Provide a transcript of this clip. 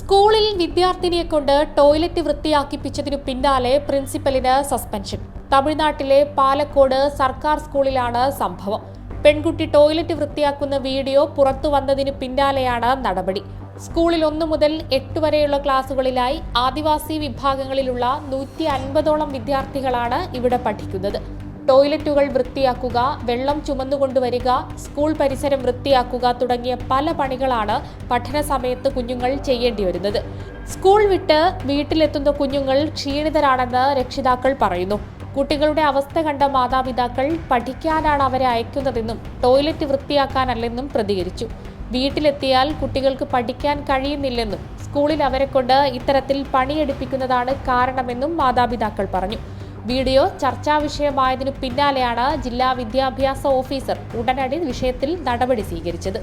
സ്കൂളിൽ വിദ്യാർത്ഥിനിയെ കൊണ്ട് ടോയ്ലറ്റ് വൃത്തിയാക്കിപ്പിച്ചതിനു പിന്നാലെ പ്രിൻസിപ്പലിന് സസ്പെൻഷൻ. തമിഴ്നാട്ടിലെ പാലക്കോട് സർക്കാർ സ്കൂളിലാണ് സംഭവം. പെൺകുട്ടി ടോയ്ലറ്റ് വൃത്തിയാക്കുന്ന വീഡിയോ പുറത്തു വന്നതിനു പിന്നാലെയാണ് നടപടി. സ്കൂളിൽ ഒന്നു മുതൽ എട്ട് വരെയുള്ള ക്ലാസുകളിലായി ആദിവാസി വിഭാഗങ്ങളിലുള്ള നൂറ്റി അൻപതോളം വിദ്യാർത്ഥികളാണ് ഇവിടെ പഠിക്കുന്നത്. ടോയ്ലറ്റുകൾ വൃത്തിയാക്കുക വെള്ളം ചുമന്നുകൊണ്ടുവരിക സ്കൂൾ പരിസരം വൃത്തിയാക്കുക തുടങ്ങിയ പല പണികളാണ് പഠന സമയത്ത് കുഞ്ഞുങ്ങൾ ചെയ്യേണ്ടി വരുന്നത്. സ്കൂൾ വിട്ട് വീട്ടിലെത്തുന്ന കുഞ്ഞുങ്ങൾ ക്ഷീണിതരാണെന്ന് രക്ഷിതാക്കൾ പറയുന്നു. കുട്ടികളുടെ അവസ്ഥ കണ്ട മാതാപിതാക്കൾ പഠിക്കാനാണ് അവരെ അയക്കുന്നതെന്നും ടോയ്ലറ്റ് വൃത്തിയാക്കാനല്ലെന്നും പ്രതികരിച്ചു. വീട്ടിലെത്തിയാൽ കുട്ടികൾക്ക് പഠിക്കാൻ കഴിയുന്നില്ലെന്നും സ്കൂളിൽ അവരെ കൊണ്ട് ഇത്തരത്തിൽ പണിയെടുപ്പിക്കുന്നതാണ് കാരണമെന്നും മാതാപിതാക്കൾ പറഞ്ഞു. വീഡിയോ ചർച്ചാ വിഷയമായതിനു പിന്നാലെയാണ് ജില്ലാ വിദ്യാഭ്യാസ ഓഫീസർ ഉടനടി വിഷയത്തിൽ നടപടി സ്വീകരിച്ചത്